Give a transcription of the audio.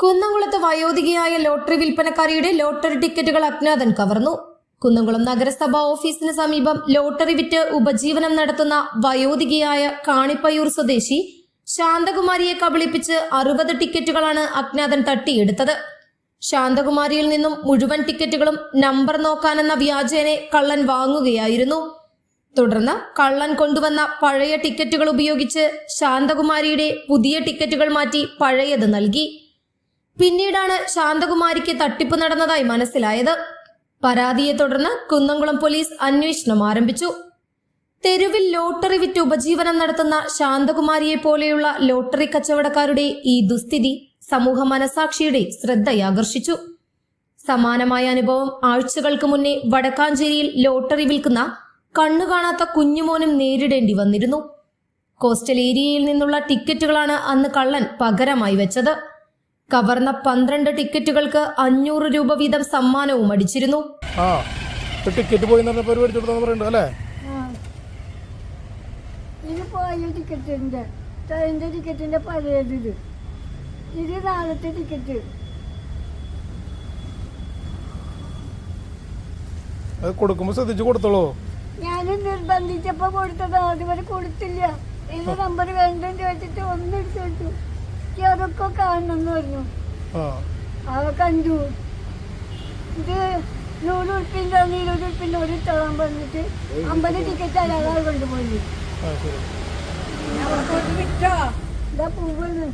കുന്നംകുളത്ത് വയോധികയായ lottery വിൽപ്പനക്കാരിയുടെ lottery ടിക്കറ്റുകൾ അജ്ഞാതൻ കവർന്നു. കുന്നംകുളം നഗരസഭാ ഓഫീസിന് സമീപം ലോട്ടറി വിറ്റ് ഉപജീവനം നടത്തുന്ന വയോധികയായ കാണിപ്പയ്യൂർ സ്വദേശി ശാന്തകുമാരിയെ കബളിപ്പിച്ച് അറുപത് ടിക്കറ്റുകളാണ് അജ്ഞാതൻ തട്ടിയെടുത്തത്. ശാന്തകുമാരിയിൽ നിന്നും മുഴുവൻ ടിക്കറ്റുകളും നമ്പർ നോക്കാനെന്ന വ്യാജേനെ കള്ളൻ വാങ്ങുകയായിരുന്നു. തുടർന്ന് കള്ളൻ കൊണ്ടുവന്ന പഴയ ടിക്കറ്റുകൾ ഉപയോഗിച്ച് ശാന്തകുമാരിയുടെ പുതിയ ടിക്കറ്റുകൾ മാറ്റി പഴയത് നൽകി. പിന്നീടാണ് ശാന്തകുമാരിക്ക് തട്ടിപ്പ് നടന്നതായി മനസ്സിലായത്. പരാതിയെ തുടർന്ന് കുന്നംകുളം പോലീസ് അന്വേഷണം ആരംഭിച്ചു. തെരുവിൽ ലോട്ടറി വിറ്റ് ഉപജീവനം നടത്തുന്ന ശാന്തകുമാരിയെ പോലെയുള്ള ലോട്ടറി കച്ചവടക്കാരുടെ ഈ ദുസ്ഥിതി സമൂഹ മനസാക്ഷിയുടെ ശ്രദ്ധയാകർഷിച്ചു സമാനമായ അനുഭവം ആഴ്ചകൾക്ക് മുന്നേ വടക്കാഞ്ചേരിയിൽ ലോട്ടറി വിൽക്കുന്ന കണ്ണുകാണാത്ത കുഞ്ഞുമോനും നേരിടേണ്ടി വന്നിരുന്നു. കോസ്റ്റൽ ഏരിയയിൽ നിന്നുള്ള ടിക്കറ്റുകളാണ് അന്ന് കള്ളൻ പകരമായി വെച്ചത്. കവർന്ന പന്ത്രണ്ട് ടിക്കറ്റുകൾക്ക് അഞ്ഞൂറ് രൂപ വീതം സമ്മാനവും അടിച്ചിരുന്നു. ആ ടിക്കറ്റ് പോയി പരിപാടി അല്ലേ? ഇത് പോയ ടിക്കറ്റിന്റെ ട്രെയിനിന്റെ ടിക്കറ്റിന്റെ പഴയത് ഇത് ഇത് നാളത്തെ ടിക്കറ്റ്. അത് കൊടുക്കുമ്പോൾ ശ്രദ്ധിച്ച് കൊടുത്തോളൂ. ഞാൻ നിർബന്ധിച്ചപ്പോ കൊടുത്തത് അതുവരെ കൊടുത്തില്ല. ഇത് നമ്പർ വേണ്ടെന്ന് ചോദിച്ചിട്ട് ഒന്നെടുത്ത് അതൊക്കെ കാണണം എന്ന് പറഞ്ഞു അവ കണ്ടു ഇത് നൂറ് ഉറുപ്പിന്റെ ഇരുപത് ഉറുപ്പിന്റെ ഒരു ഇട്ടോളാൻ പറഞ്ഞിട്ട് അമ്പത് ടിക്കറ്റ് അയാളെ കൊണ്ടുപോയി പൂവാണ്